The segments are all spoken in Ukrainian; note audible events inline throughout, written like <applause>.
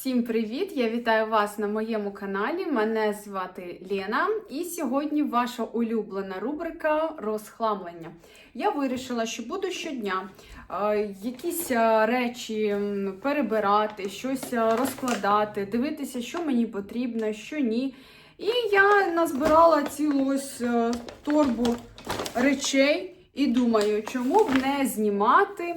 Всім привіт! Я вітаю вас на моєму каналі. Мене звати Лена, і сьогодні ваша улюблена рубрика розхламлення. Я вирішила, що буду щодня е, якісь е, речі перебирати, щось е, розкладати, дивитися, що мені потрібно, що ні. І я назбирала цілу ось торбу речей і думаю, чому б не знімати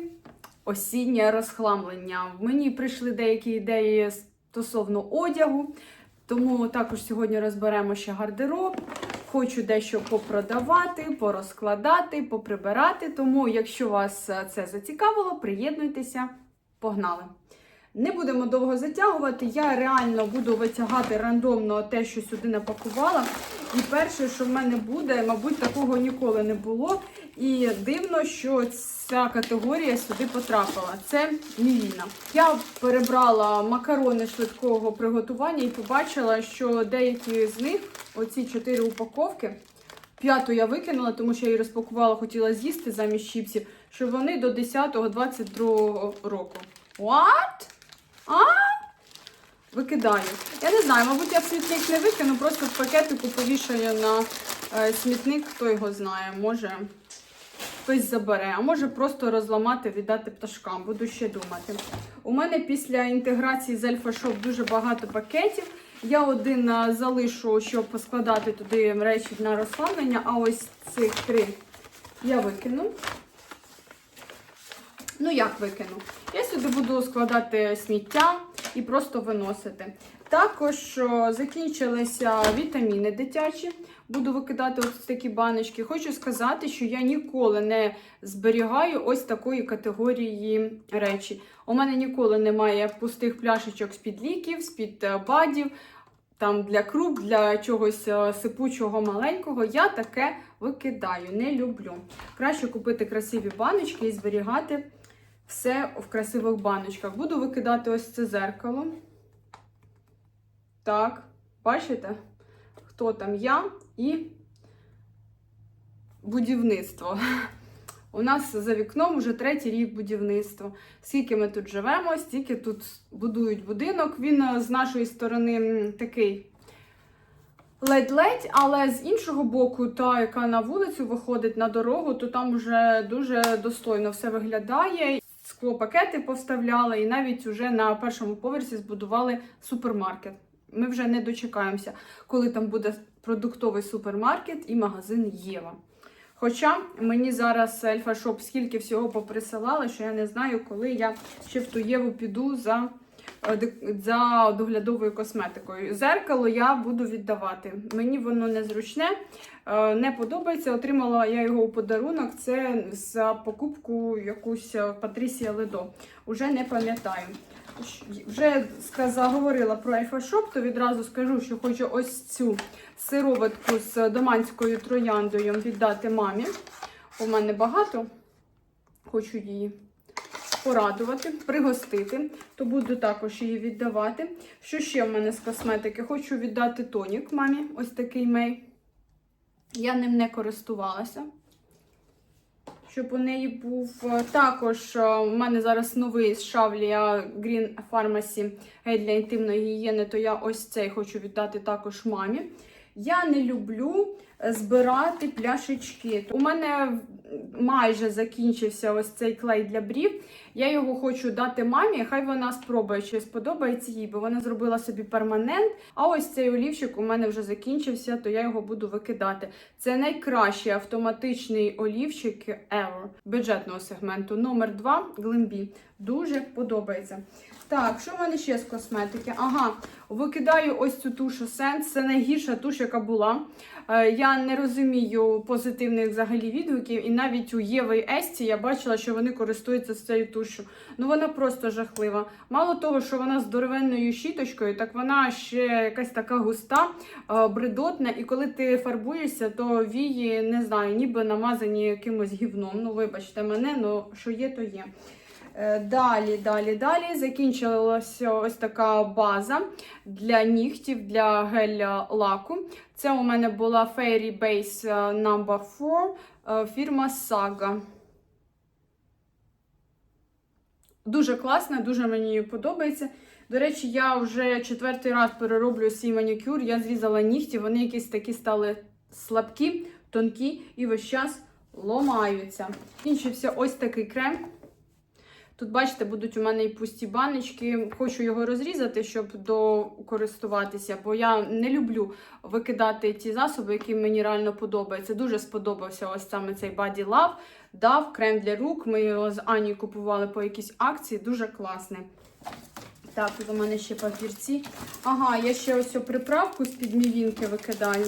осіннє розхламлення. Мені прийшли деякі ідеї стосовно одягу, тому також сьогодні розберемо ще гардероб. Хочу дещо попродавати, порозкладати, поприбирати. Тому, якщо вас е, це зацікавило, приєднуйтеся, погнали! Не будемо довго затягувати. Я реально буду витягати рандомно те, що сюди напакувала. І перше, що в мене буде, мабуть, такого ніколи не було. І дивно, що ця категорія сюди потрапила. Це мівіна. Я перебрала макарони швидкого приготування і побачила, що деякі з них, оці чотири упаковки, п'яту я викинула, тому що я її розпакувала, хотіла з'їсти замість чіпсів, що вони до 10-22 року. What? А? Викидаю. Я не знаю, мабуть, я в смітник не викину, просто в пакетику повішаю на е, смітник, хто його знає, може хтось забере, а може просто розламати, віддати пташкам. Буду ще думати. У мене після інтеграції з Альфа Shop дуже багато пакетів. Я один е, залишу, щоб поскладати туди речі на розслаблення, а ось цих три я викину. Ну, як викину? Я сюди буду складати сміття і просто виносити. Також закінчилися вітаміни дитячі. Буду викидати ось такі баночки. Хочу сказати, що я ніколи не зберігаю ось такої категорії речі. У мене ніколи немає пустих пляшечок з-під ліків, з-під е, бадів, там для круп, для чогось е, сипучого маленького. Я таке викидаю, не люблю. Краще купити красиві баночки і зберігати все в красивих баночках. Буду викидати ось це зеркало. Так, бачите, хто там я і будівництво. У нас за вікном вже третій рік будівництва. Скільки ми тут живемо, стільки тут будують будинок. Він е, з нашої сторони такий ледь-ледь, але з іншого боку, та, яка на вулицю виходить на дорогу, то там вже дуже достойно все виглядає. Склопакети поставляли, і навіть вже на першому поверсі збудували супермаркет. Ми вже не дочекаємося, коли там буде продуктовий супермаркет і магазин Єва. Хоча мені зараз Ельфа Шоп скільки всього поприсилали, що я не знаю, коли я ще в ту Єву піду за, за доглядовою косметикою. Зеркало я буду віддавати. Мені воно незручне, е, не подобається. Отримала я його у подарунок. Це за покупку якусь е, Патрісія Ледо. Уже не пам'ятаю. Вже сказала, говорила про Альфа Шоп, то відразу скажу, що хочу ось цю сироватку з доманською трояндою віддати мамі. У мене багато. Хочу її порадувати, пригостити, то буду також її віддавати. Що ще в мене з косметики? Хочу віддати тонік мамі, ось такий мей. Я ним не користувалася. Щоб у неї був е, також е, у мене зараз новий з Шавлія Green Pharmacy для інтимної гігієни, то я ось цей хочу віддати також мамі. Я не люблю е, збирати пляшечки. У мене майже закінчився ось цей клей для брів. Я його хочу дати мамі, хай вона спробує, чи сподобається їй, бо вона зробила собі перманент. А ось цей олівчик у мене вже закінчився, то я його буду викидати. Це найкращий автоматичний олівчик ever бюджетного сегменту. Номер 2 Glambi. Дуже подобається. Так, що в мене ще з косметики? Ага, викидаю ось цю тушу Sense. Це найгірша туш, яка була. Е, Я не розумію позитивних взагалі відгуків, і навіть у Єви Есті я бачила, що вони користуються цією тушу. Ну вона просто жахлива. Мало того, що вона з здоровенною щіточкою, так вона ще якась така густа, е, бредотна. І коли ти фарбуєшся, то вії не знаю, ніби намазані якимось гівном. Ну, вибачте мене, ну що є, то є. Е, Далі, далі, далі закінчилася ось така база для нігтів, для геля лаку. Це у мене була Fairy Base е, Number 4 е, фірма Saga. Дуже класна, дуже мені подобається. До речі, я вже четвертий раз перероблю свій манікюр. Я зрізала нігті, вони якісь такі стали слабкі, тонкі і весь час ломаються. Кінчився ось такий крем. Тут, бачите, будуть у мене і пусті баночки. Хочу його розрізати, щоб докористуватися, бо я не люблю викидати ті засоби, які мені реально подобаються. Дуже сподобався ось саме цей Body Love. Дав крем для рук. Ми його з Ані купували по якійсь акції. Дуже класний. Так, у мене ще папірці. Ага, я ще ось приправку з-під мівінки викидаю.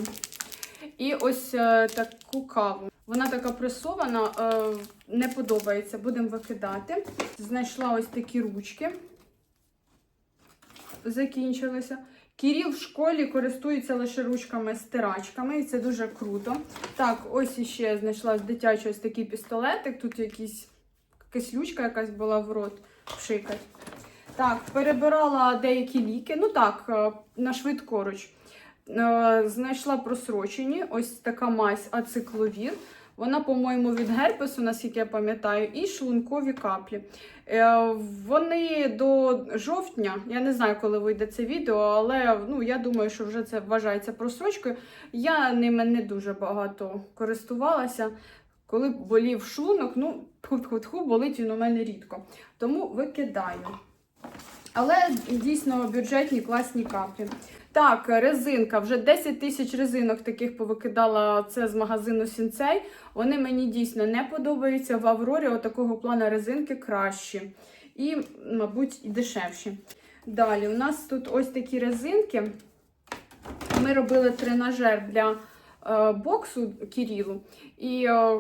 І ось е, таку каву. Вона така пресована, е, не подобається. Будемо викидати. Знайшла ось такі ручки. Закінчилися. Кіріл в школі користується лише ручками-стирачками, і це дуже круто. Так, ось іще знайшла з дитячий ось такий пістолетик. Тут якісь кислючка якась була в рот пшикать. Так, перебирала деякі ліки. Ну так, е, на швидкоруч. Е, Знайшла просрочені. Ось така мазь ацикловір. Вона, по-моєму, від герпесу, наскільки я пам'ятаю, і шлункові каплі. Е, Вони до жовтня, я не знаю, коли вийде це відео, але ну, я думаю, що вже це вважається просрочкою. Я ними не дуже багато користувалася. Коли болів шлунок, ну, тху-тху-тху, болить він у мене рідко. Тому викидаю. Але дійсно бюджетні класні каплі. Так, резинка. Вже 10 тисяч резинок таких повикидала це з магазину Сінцей. Вони мені дійсно не подобаються. В Аврорі отакого плану резинки кращі. І, мабуть, і дешевші. Далі, у нас тут ось такі резинки. Ми робили тренажер для е, боксу Кірілу. І е,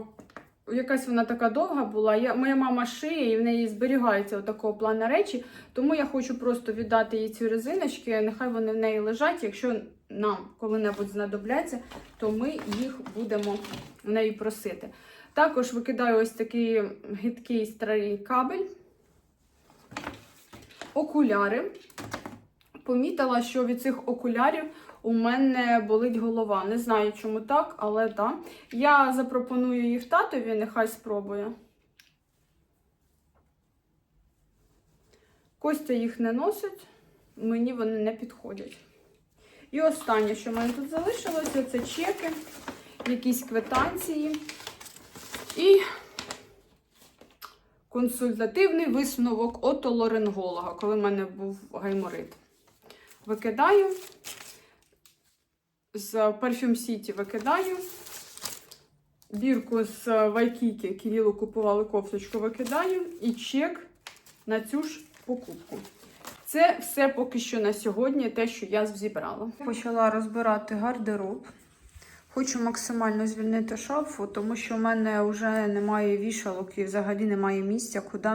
якась вона така довга була. Я, моя мама шиє, і в неї зберігаються такого плану речі. Тому я хочу просто віддати їй ці резиночки. Нехай вони в неї лежать. Якщо нам коли-небудь знадобляться, то ми їх будемо в неї просити. Також викидаю ось такий гидкий старий кабель. Окуляри. Помітила, що від цих окулярів у мене болить голова. Не знаю, чому так, але так. Я запропоную їх татові, нехай спробує. Костя їх не носить, мені вони не підходять. І останнє, що в мене тут залишилося, це чеки, якісь квитанції і консультативний висновок отоларинголога, коли в мене був гайморит. Викидаю. З City викидаю. Бірку з Вайкіки Кирилу купували кофточку, викидаю. І чек на цю ж покупку. Це все поки що на сьогодні, те, що я зібрала. Почала розбирати гардероб. Хочу максимально звільнити шафу, тому що в мене вже немає вішалок і взагалі немає місця, куди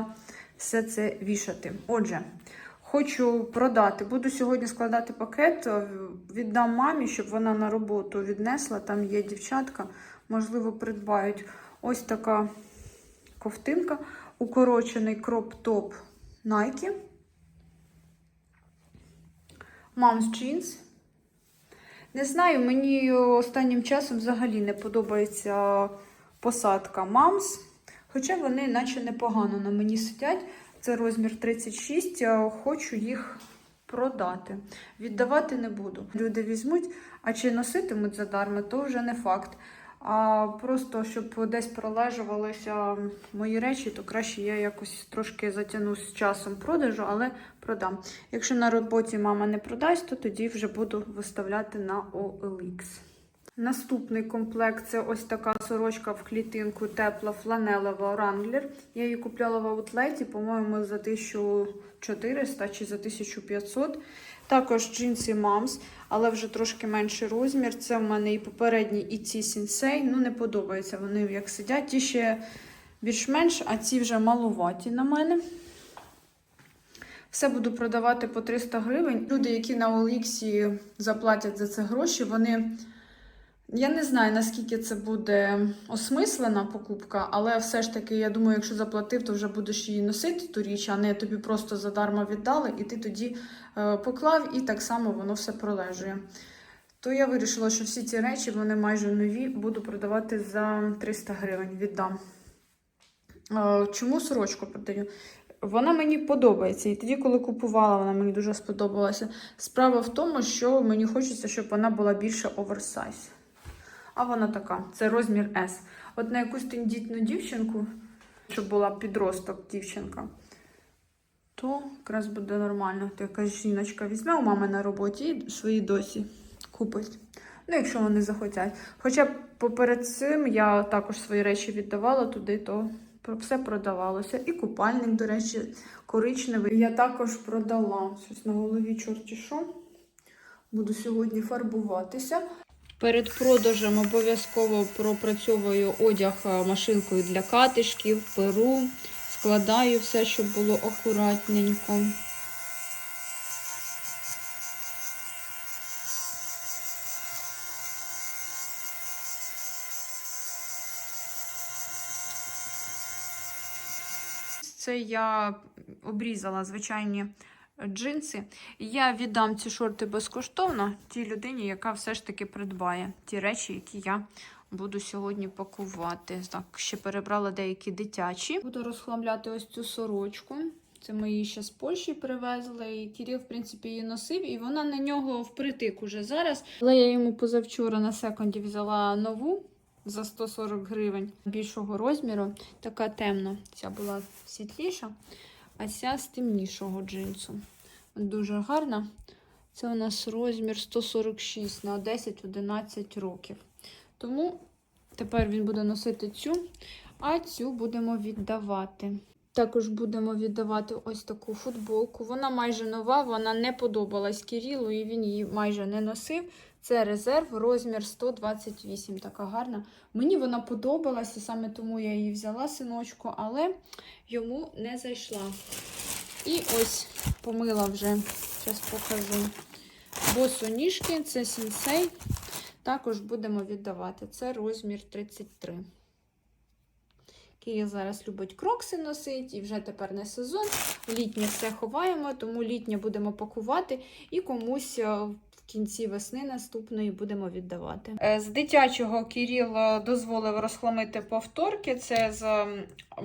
все це вішати. Отже, хочу продати. Буду сьогодні складати пакет, віддам мамі, щоб вона на роботу віднесла. Там є дівчатка, можливо, придбають. Ось така ковтинка, укорочений кроп-топ Nike. Mom's Jeans. Не знаю, мені останнім часом взагалі не подобається посадка Мамс. Хоча вони наче непогано на мені сидять. Це розмір 36, хочу їх продати. Віддавати не буду. Люди візьмуть, а чи носитимуть задарма, то вже не факт. А просто, щоб десь пролежувалися мої речі, то краще я якось трошки затягну з часом продажу, але продам. Якщо на роботі мама не продасть, то тоді вже буду виставляти на OLX. Наступний комплект це ось така сорочка в клітинку тепла фланелева Wrangler. Я її купляла в аутлеті, по-моєму, за 1400 чи за 1500. Також джинси Mams, але вже трошки менший розмір. Це в мене і попередні, і ці сінсей. Ну, не подобається вони як сидять. Ті ще більш-менш, а ці вже малуваті на мене. Все буду продавати по 300 гривень. Люди, які на OLX заплатять за це гроші, вони. Я не знаю, наскільки це буде осмислена покупка, але все ж таки, я думаю, якщо заплатив, то вже будеш її носити ту річ, а не тобі просто задарма віддали, і ти тоді е, поклав, і так само воно все пролежує. То я вирішила, що всі ці речі, вони майже нові, буду продавати за 300 гривень, віддам. Е, чому сорочку продаю? вона мені подобається. І тоді, коли купувала, вона мені дуже сподобалася. Справа в тому, що мені хочеться, щоб вона була більше оверсайз. А вона така, це розмір S. От на якусь тендітну дівчинку, щоб була підросток дівчинка, то якраз буде нормально. То якась жіночка візьме у мами на роботі і своїй досі купить. Ну, якщо вони захотять. Хоча поперед цим я також свої речі віддавала туди, то все продавалося. І купальник, до речі, коричневий. Я також продала щось на голові чорті що. Буду сьогодні фарбуватися. Перед продажем обов'язково пропрацьовую одяг е, машинкою для катишків, перу, складаю все, щоб було акуратненько. Це я обрізала звичайні джинси. Я віддам ці шорти безкоштовно тій людині, яка все ж таки придбає ті речі, які я буду сьогодні пакувати. Так, ще перебрала деякі дитячі. Буду розхламляти ось цю сорочку. Це ми її ще з Польщі привезли. І Кирил, в принципі, її носив, і вона на нього впритик уже зараз. Але я йому позавчора на секунді взяла нову за 140 гривень більшого розміру. Така темна. Ця була світліша, а ця з темнішого джинсу. Дуже гарна. Це у нас розмір 146 на 10-11 років. Тому тепер він буде носити цю, а цю будемо віддавати. Також будемо віддавати ось таку футболку. Вона майже нова, вона не подобалась Кирилу, і він її майже не носив. Це резерв, розмір 128, така гарна. Мені вона подобалася, саме тому я її взяла синочку, але йому не зайшла. І ось помила вже, зараз покажу. Босоніжки, це сінсей. Також будемо віддавати. Це розмір 33. Кия зараз любить крокси носить, і вже тепер не сезон. Літнє все ховаємо, тому літнє будемо пакувати і комусь е, кінці весни наступної будемо віддавати. Е, З дитячого Кирил е, дозволив розхламити повторки. Це з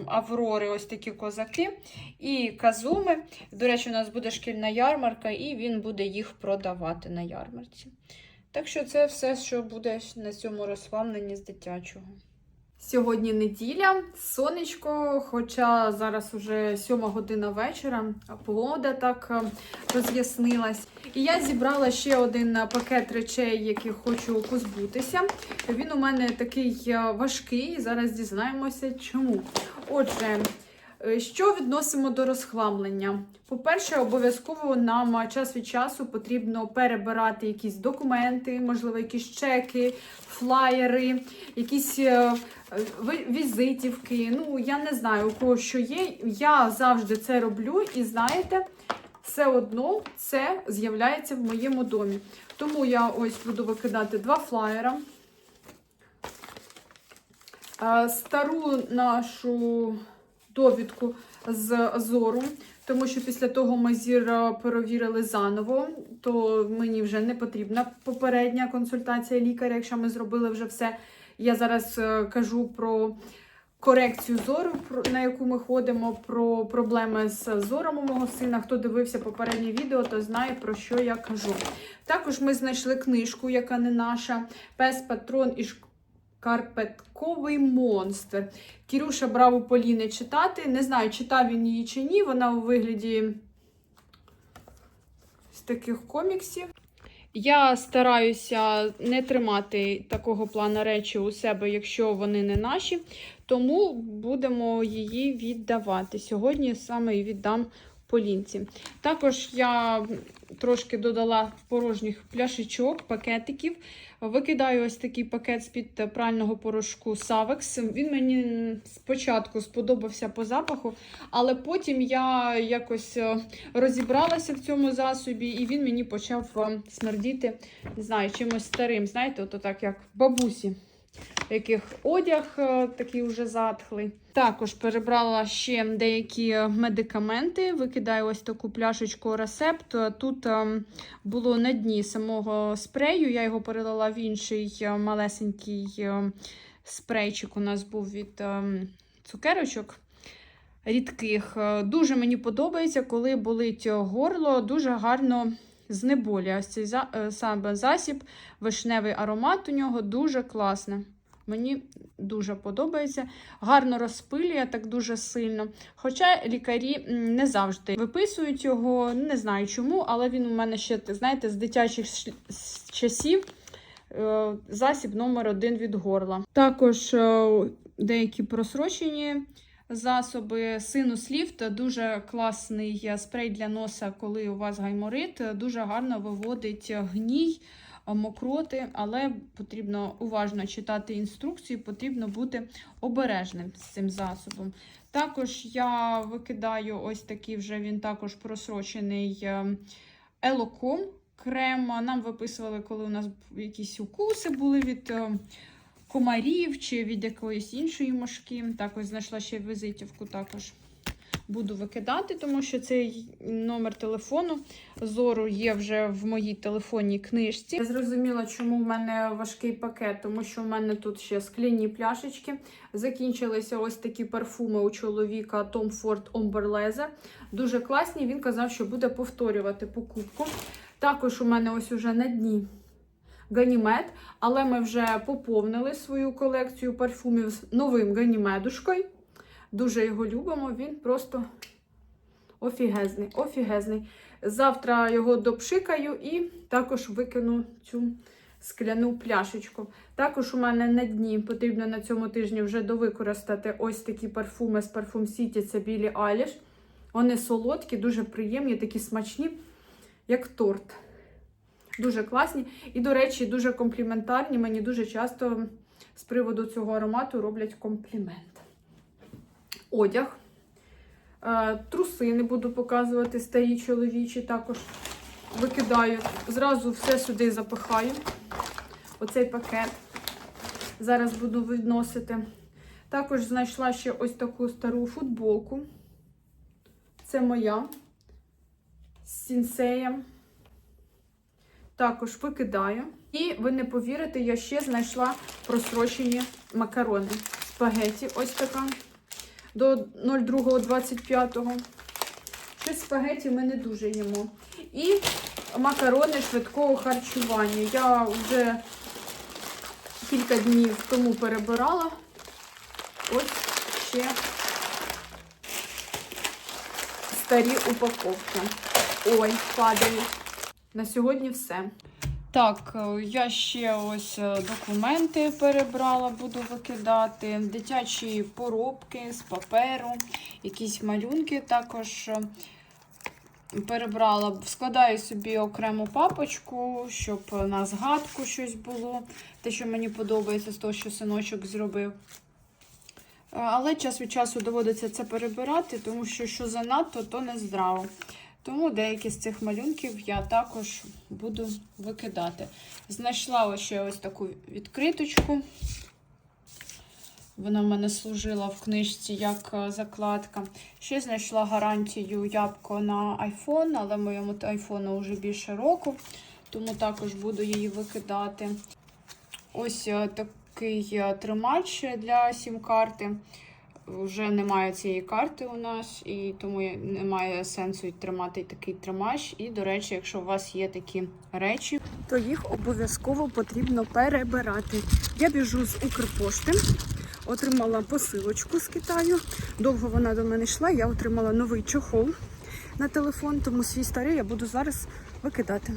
Аврори ось такі козаки і казуми. До речі, у нас буде шкільна ярмарка, і він буде їх продавати на ярмарці. Так що це все, що буде на цьому розхламленні з дитячого. Сьогодні неділя, сонечко, хоча зараз уже сьома година вечора, погода так е, роз'яснилась. І я зібрала ще один пакет речей, яких хочу позбутися. Він у мене такий е, важкий, зараз дізнаємося чому. Отже, е, що відносимо до розхламлення? По-перше, обов'язково нам час від часу потрібно перебирати якісь документи, можливо, якісь чеки, флаєри, якісь візитівки. Ну, я не знаю, у кого що є. Я завжди це роблю, і знаєте, все одно це з'являється в моєму домі. Тому я ось буду викидати два флаєра. Стару нашу довідку з Азору, тому що після того ми зір перевірили заново, то мені вже не потрібна попередня консультація лікаря, якщо ми зробили вже все. Я зараз е, кажу про корекцію зору, на яку ми ходимо, про проблеми з зором у мого сина. Хто дивився попереднє відео, то знає, про що я кажу. Також ми знайшли книжку, яка не наша, Пес Патрон і Шкарпетковий монстр. Кірюша брав у Поліни читати. Не знаю, читав він її чи ні. Вона у вигляді з таких коміксів. Я стараюся не тримати такого плану речі у себе, якщо вони не наші. Тому будемо її віддавати. Сьогодні саме і віддам Полінці. Також я трошки додала порожніх пляшечок, пакетиків. Викидаю ось такий пакет з-під прального порошку Savex. Він мені спочатку сподобався по запаху, але потім я якось е, розібралася в цьому засобі, і він мені почав е, смердіти, не знаю, чимось старим. Знаєте, от так як бабусі, яких одяг е, такий уже затхлий. Також перебрала ще деякі медикаменти. Викидаю ось таку пляшечку рецепт. Тут е, було на дні самого спрею. Я його перелила в інший е, малесенький е, спрейчик. У нас був від е, цукерочок. рідких. Дуже мені подобається, коли болить горло, дуже гарно знеболює. Ось цей е, саме засіб, вишневий аромат у нього дуже класний. Мені дуже подобається. Гарно розпилює так дуже сильно. Хоча лікарі не завжди виписують його, не знаю чому, але він у мене ще, знаєте, з дитячих часів е, засіб номер один від горла. Також е, деякі просрочені засоби. Синус ліфт дуже класний спрей для носа, коли у вас гайморит, дуже гарно виводить гній, е, мокроти, але потрібно уважно читати інструкції, потрібно бути обережним з цим засобом. Також я викидаю ось такий вже він також просрочений е, елоком крем. Нам виписували, коли у нас якісь укуси були від е, комарів чи від якоїсь іншої мошки. Також знайшла ще візитівку також. Буду викидати, тому що цей номер телефону зору є вже в моїй телефонній книжці. Я зрозуміла, чому в мене важкий пакет, тому що в мене тут ще скляні пляшечки. Закінчилися ось такі парфуми у чоловіка Tom Ford Ombre Leather. Дуже класні. Він казав, що буде повторювати покупку. Також у мене ось уже на дні ганімед, але ми вже поповнили свою колекцію парфумів з новим ганімедушкою. Дуже його любимо, він просто офігезний, офігезний. Завтра його допшикаю і також викину цю скляну пляшечку. Також у мене на дні потрібно на цьому тижні вже довикористати ось такі парфуми з Parfum City, це білі Аліш. Вони солодкі, дуже приємні, такі смачні, як торт. Дуже класні. І, до речі, дуже компліментарні. Мені дуже часто з приводу цього аромату роблять комплімент. Одяг. Е, Труси не буду показувати, старі чоловічі також викидаю. Зразу все сюди запихаю. Оцей пакет. Зараз буду відносити. Також знайшла ще ось таку стару футболку. Це моя з сінсеєм. Також викидаю. І ви не повірите, я ще знайшла просрочені макарони. Спагеті ось така. До 02.25. Щось спагеті ми не дуже їмо. І макарони швидкого харчування. Я вже кілька днів тому перебирала. Ось ще старі упаковки. Ой, падають. На сьогодні все. Так, е, я ще ось е, документи перебрала, буду викидати, дитячі поробки з паперу, якісь малюнки також е, перебрала. Складаю собі окрему папочку, щоб на згадку щось було. Те, що мені подобається з того, що синочок зробив. Але час від часу доводиться це перебирати, тому що що занадто, то не здраво. Тому деякі з цих малюнків я також буду викидати. Знайшла ще ось таку відкриточку. Вона в мене служила в книжці як е, закладка. Ще знайшла гарантію ябко на iPhone, але моєму айфону вже більше року, тому також буду її викидати. Ось е, такий е, тримач для сім-карти. Вже немає цієї карти у нас, і тому немає сенсу тримати такий тримач. І, до речі, якщо у вас є такі речі, то їх обов'язково потрібно перебирати. Я біжу з Укрпошти, отримала посилочку з Китаю. Довго вона до мене йшла. Я отримала новий чохол на телефон, тому свій старий я буду зараз викидати.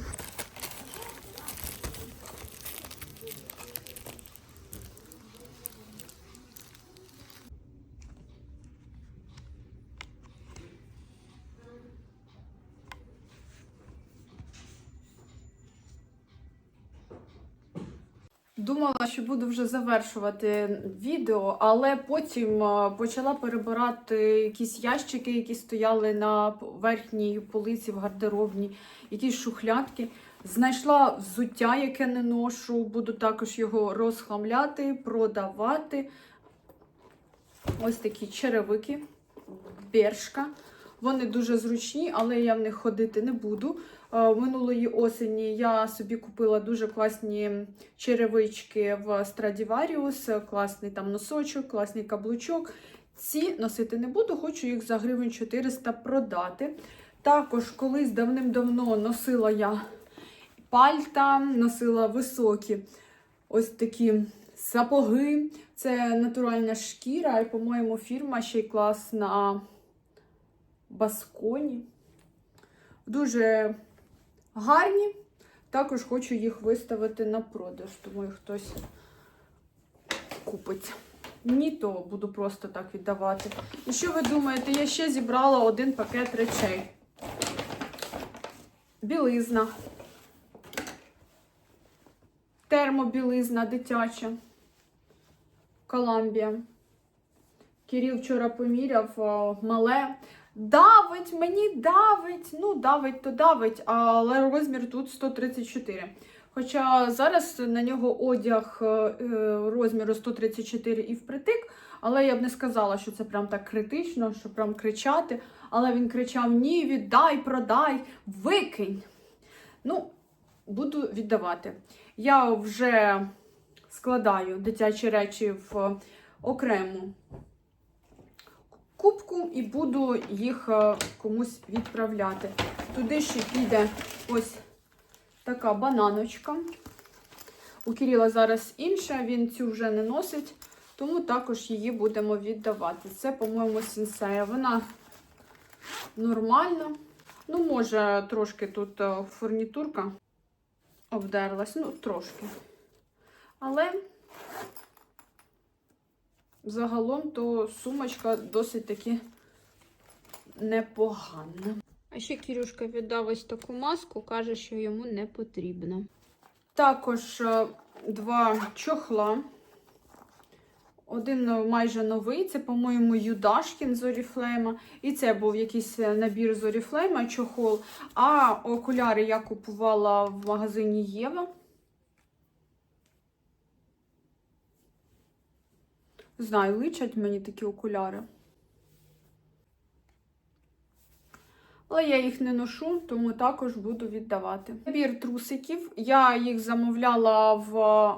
Що буду вже завершувати відео, але потім е, почала перебирати якісь ящики, які стояли на верхній полиці в гардеробній, якісь шухлядки. Знайшла взуття, яке не ношу, буду також його розхламляти, продавати. Ось такі черевики, бершка. Вони дуже зручні, але я в них ходити не буду. Е, Минулої осені я собі купила дуже класні черевички в Stradivarius, класний там носочок, класний каблучок. Ці носити не буду, хочу їх за гривень 400 продати. Також колись давним-давно носила я пальта, носила високі ось такі сапоги. Це натуральна шкіра, і, по-моєму, фірма ще й класна Басконі. Дуже гарні. Також хочу їх виставити на продаж, тому хтось купить. Ні, то буду просто так віддавати. І що ви думаєте, я ще зібрала один пакет речей. Білизна. Термобілизна дитяча. Коламбія. Кирил вчора поміряв мале. Давить, мені давить. Ну, давить, то давить, але розмір тут 134. Хоча зараз на нього одяг е, розміру 134 і впритик, але я б не сказала, що це прям так критично, що прям кричати. Але він кричав: Ні, віддай, продай, викинь. Ну, буду віддавати. Я вже складаю дитячі речі в окрему кубку і буду їх е, комусь відправляти. Туди ще піде ось така бананочка. У Кирила зараз інша, він цю вже не носить, тому також її будемо віддавати. Це, по-моєму, сінсея. Вона нормальна. Ну, може, трошки тут е, фурнітурка обдерлась, ну, трошки. Але загалом то сумочка досить таки непогана. А ще Кірюшка віддав ось таку маску, каже, що йому не потрібно. Також е, два чохла. Один е, майже новий, це, по-моєму, Юдашкін з Oriflame. І це був якийсь е, набір з Oriflame, чохол. А окуляри я купувала в магазині Єва. Знаю, личать мені такі окуляри. Але я їх не ношу, тому також буду віддавати. Набір трусиків. Я їх замовляла в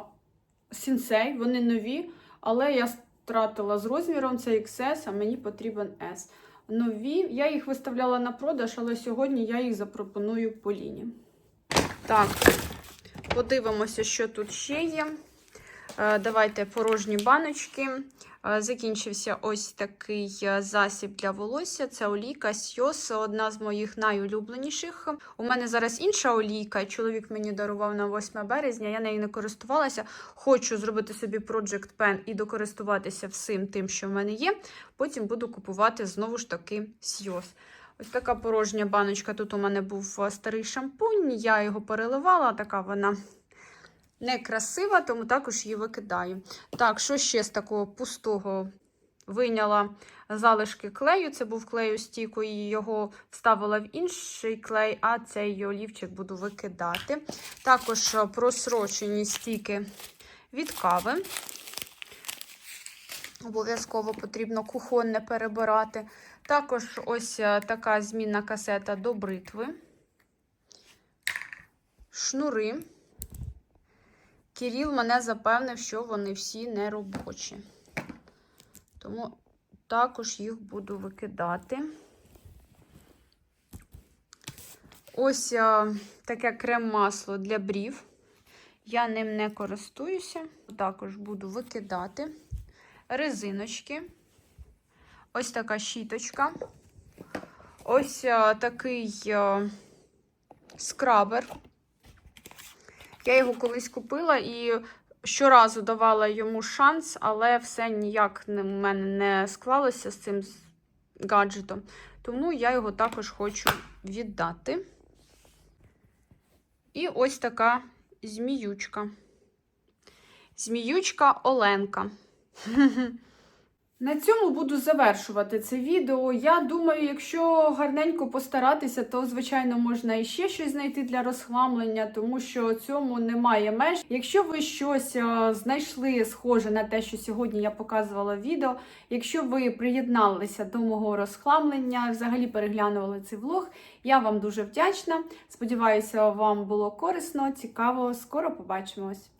Сінсей, вони нові, але я стратила з розміром, це XS, а мені потрібен S. Нові, я їх виставляла на продаж, але сьогодні я їх запропоную Поліні. Так, подивимося, що тут ще є. Е, Давайте порожні баночки. Е, Закінчився ось такий е, засіб для волосся. Це олійка Сьос, одна з моїх найулюбленіших. У мене зараз інша олійка. Чоловік мені дарував на 8 березня. Я нею не користувалася. Хочу зробити собі Project Pen і докористуватися всім тим, що в мене є. Потім буду купувати знову ж таки Сьос. Ось така порожня баночка. Тут у мене був старий шампунь, я його переливала, така вона некрасива, тому також її викидаю. Так, що ще з такого пустого вийняла залишки клею. Це був клею стійку, і його вставила в інший клей, а цей олівчик буду викидати. Також е, просрочені стійки від кави. Обов'язково потрібно кухонне перебирати. Також ось е, така змінна касета до бритви. Шнури. Кирил мене запевнив, що вони всі не робочі. Тому також їх буду викидати. Ось а, таке крем-масло для брів. Я ним не користуюся. Також буду викидати резиночки. Ось така щіточка. Ось а, такий а, скрабер. Я його колись купила і щоразу давала йому шанс, але все ніяк в мене не склалося з цим гаджетом. Тому я його також хочу віддати. І ось така зміючка. Зміючка Оленка. <laughs> На цьому буду завершувати це відео. Я думаю, якщо гарненько постаратися, то, звичайно, можна і ще щось знайти для розхламлення, тому що цьому немає меж. Якщо ви щось е, знайшли схоже на те, що сьогодні я показувала відео, якщо ви приєдналися до мого розхламлення, взагалі переглянули цей влог, я вам дуже вдячна. Сподіваюся, вам було корисно, цікаво. Скоро побачимось!